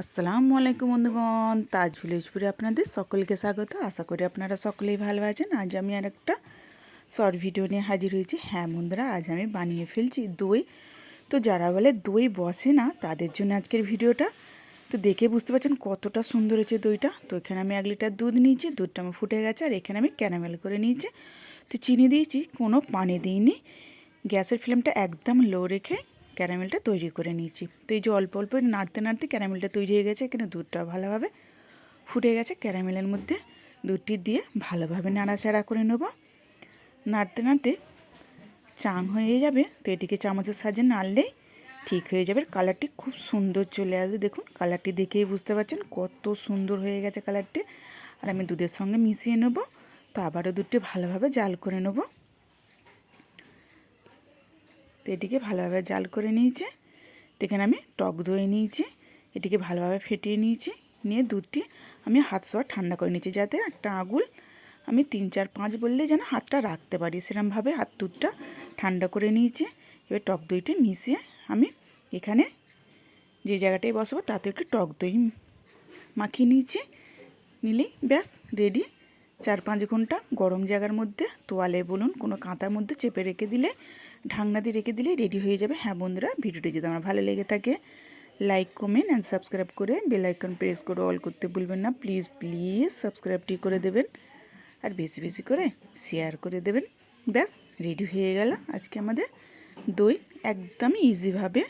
আসসালামু আলাইকুম বন্ধুগণ, তাজ ভিলেজপুরে আপনাদের সকলকে স্বাগত। আশা করি আপনারা সকলেই ভালো আছেন। আজ আমি আর একটা শর্ট ভিডিও নিয়ে হাজির হয়েছি। হ্যাঁ বন্ধুরা, আজ আমি বানিয়ে ফেলছি দই। তো যারা বলে দই বসে না, তাদের জন্য আজকের ভিডিওটা। তো দেখে বুঝতে পারছেন কতটা সুন্দর হয়েছে দইটা। তো এখানে আমি এক লিটার দুধ নিয়েছি, দুধটা আমার ফুটে গেছে, আর এখানে আমি ক্যারামেল করে নিয়েছি। তো চিনি দিয়েছি, কোনো পানি দিইনি। গ্যাসের ফ্লেমটা একদম লো রেখে ক্যারামেলটা তৈরি করে নিয়েছি। তো এই যে অল্প অল্প নাড়তে নাড়তে ক্যারামেলটা তৈরি হয়ে গেছে, এখানে দুধটা ভালোভাবে ফুটে গেছে। ক্যারামেলের মধ্যে দুধটি দিয়ে ভালোভাবে নাড়াচাড়া করে নেব। নাড়তে নাড়তে চাং হয়ে যাবে, তো এটিকে চামচের সাহায্যে নাড়লেই ঠিক হয়ে যাবে। কালারটি খুব সুন্দর চলে আসবে, দেখুন কালারটি দেখেই বুঝতে পারছেন কত সুন্দর হয়ে গেছে কালারটি। আর আমি দুধের সঙ্গে মিশিয়ে নেব, তো আবারও দুধটি ভালোভাবে জাল করে নেব। তো এটিকে ভালোভাবে জাল করে নিয়েছে। তো এখানে আমি টক দই নিয়েছি। এটিকে ভালোভাবে ফেটিয়ে নিয়েছি। নিয়ে দুধটি আমি হাত শোয়া ঠান্ডা করে নিয়েছি যাতে একটা আগুল আমি তিন, চার, পাঁচ বললে যেন হাতটা রাখতে পারি। সেরকমভাবে হাত দুধটা ঠান্ডা করে নিয়েছি। এবার টক দইটি মিশিয়ে আমি এখানে যে জায়গাটায় বসবো তাতে একটু টক দই মাখিয়ে নিয়েছি। নিলেই ব্যাস রেডি চার, পাঁচ ঘণ্টা গরম জায়গার মধ্যে তোয়ালে বলুন কোনো কাঁথার মধ্যে চেপে রেখে দিলে ঢাকনা দিয়ে রেখে দিলেই রেডি হয়ে যাবে। হ্যাঁ বন্ধুরা, ভিডিওটি যদি আমার ভালো লেগে থাকে লাইক কমেন্ট অ্যান্ড সাবস্ক্রাইব করে বেল আইকন প্রেস করে অল করতে ভুলবেন না। প্লিজ প্লিজ সাবস্ক্রাইবটি করে দেবেন আর বেশি বেশি করে শেয়ার করে দেবেন। ব্যাস রেডি হয়ে গেল আজকে আমাদের দই একদমই ইজিভাবে